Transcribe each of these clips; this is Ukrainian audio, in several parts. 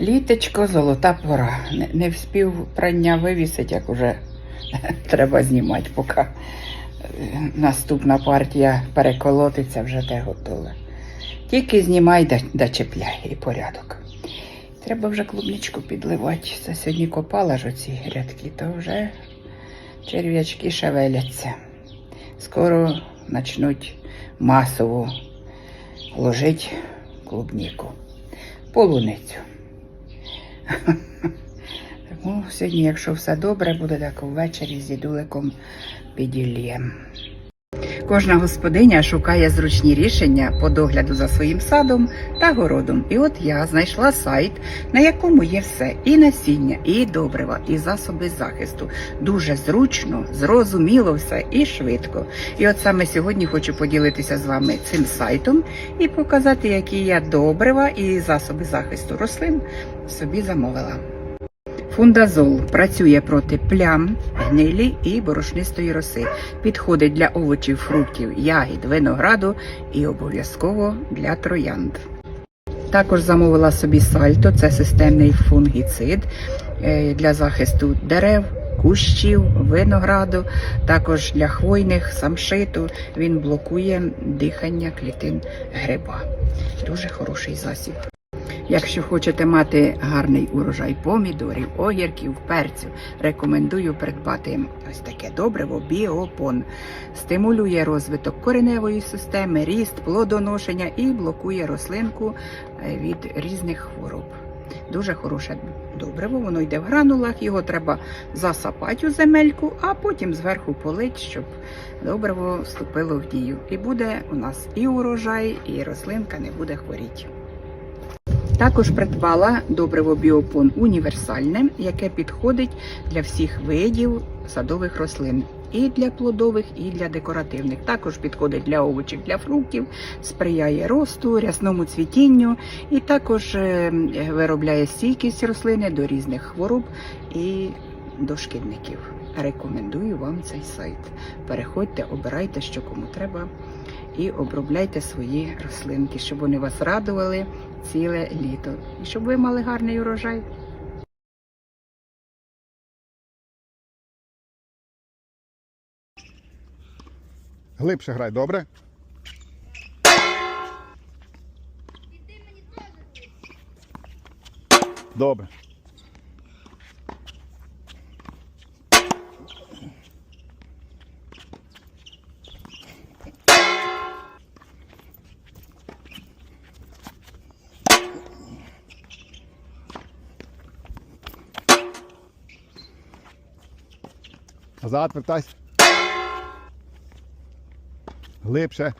Літочко, золота пора. Не, не вспів прання вивісити, як уже треба знімати, поки е, наступна партія переколотиться, вже те готове. Тільки знімай да, да чіпляй і порядок. Треба вже клубничку підливати. Це сьогодні копала ж оці рядки, то вже черв'ячки шевеляться. Скоро почнуть масово ложити клубніку, полуницю. Тому сьогодні, якщо все добре, буде так ввечері з дідуликом піділлєм. Кожна господиня шукає зручні рішення по догляду за своїм садом та городом. І от я знайшла сайт, на якому є все: і насіння, і добрива, і засоби захисту. Дуже зручно, зрозуміло все і швидко. І от саме сьогодні хочу поділитися з вами цим сайтом і показати, які я добрива і засоби захисту рослин собі замовила. Фундазол працює проти плям, гнилі і борошнистої роси. Підходить для овочів, фруктів, ягід, винограду і обов'язково для троянд. Також замовила собі сальто, це системний фунгіцид е, для захисту дерев, кущів, винограду, також для хвойних, самшиту. Він блокує дихання клітин гриба. Дуже хороший засіб. Якщо хочете мати гарний урожай помідорів, огірків, перцю, рекомендую придбати ось таке добриво біопон. Стимулює розвиток кореневої системи, ріст, плодоношення і блокує рослинку е, від різних хвороб. Дуже хороше добриво, воно йде в гранулах, його треба засапати у земельку, а потім зверху полить, щоб добриво вступило в дію. І буде у нас і урожай, і рослинка не буде хворіти. Також придбала добриво біопон універсальне, яке підходить для всіх видів садових рослин. І для плодових, і для декоративних. Також підходить для овочів, для фруктів, сприяє росту, рясному цвітінню і також е, виробляє стійкість рослини до різних хвороб і до шкідників. Рекомендую вам цей сайт. Переходьте, обирайте, що кому треба, і обробляйте свої рослинки, щоб вони вас радували ціле літо. І щоб ви мали гарний урожай. Глибше грай, добре? Добре. Назад вертайся. Глибше.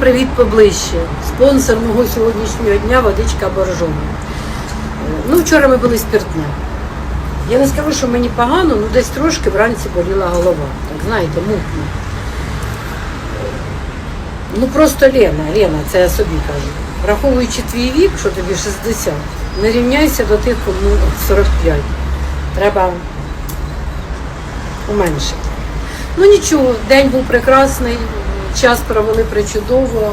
Привіт поближче. Спонсор мого сьогоднішнього дня водичка боржова. Е, Ну, вчора ми були спиртне. Я не скажу, що мені погано, ну десь трошки вранці боліла голова. Так знаєте, мутно. Ну просто Лена, Лена, це я собі кажу. Враховуючи твій вік, що тобі 60, не рівняйся до тих, кому 45. треба уменшити. Ну нічого, день був прекрасний, час провели причудово,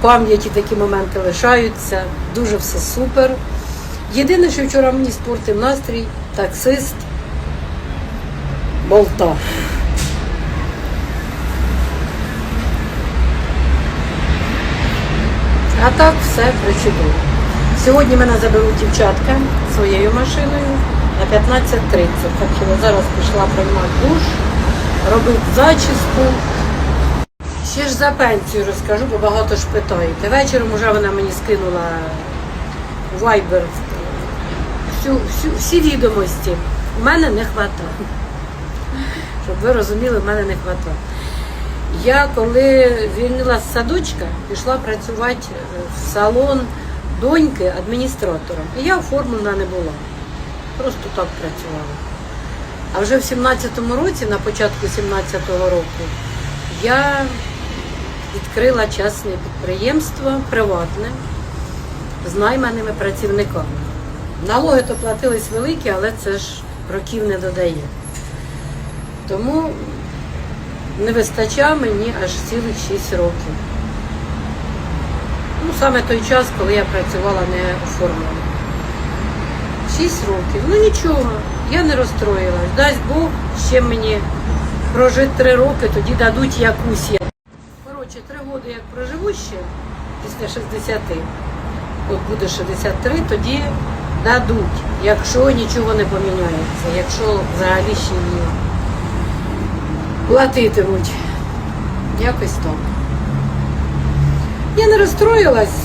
пам'яті такі моменти лишаються, дуже все супер. Єдине, що вчора мені спортив настрій, таксист болта. А так все причудово. Сьогодні мене заберуть дівчатка своєю машиною на 15.30. Так що я зараз пішла приймати душ, робити зачіску. Ще ж за пенсію розкажу, бо багато ж питаєте. Вечором вже вона мені скинула в Viber всю, всю, всі відомості. У мене не вистачає. Щоб ви розуміли, в мене не вистачає. Я коли звільнилася з садочка, пішла працювати в салон доньки адміністратором. І я оформлена не була. Просто так працювала. А вже в 17-му році, на початку 17-го року, я відкрила частне підприємство приватне з найманими працівниками. Налоги то платились великі, але це ж років не додає. Тому не вистачає мені аж цілих 6 років. Ну, саме той час, коли я працювала не оформлено. 6 років. Ну нічого, я не розстроїлась. Дасть Бог ще мені прожити 3 роки, тоді дадуть якусь я. Коротше, 3 роки як проживу ще після 60, от буде 63, тоді дадуть, якщо нічого не поміняється, якщо взагалі ще ні платитимуть. Якось так. Я не розстроїлась,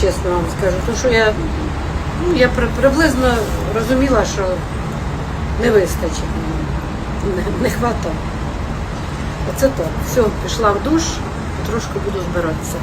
чесно вам скажу, тому що я, ну, я приблизно розуміла, що не вистачить не, не хватає. Оце так. Все, пішла в душ, трошки буду збиратися.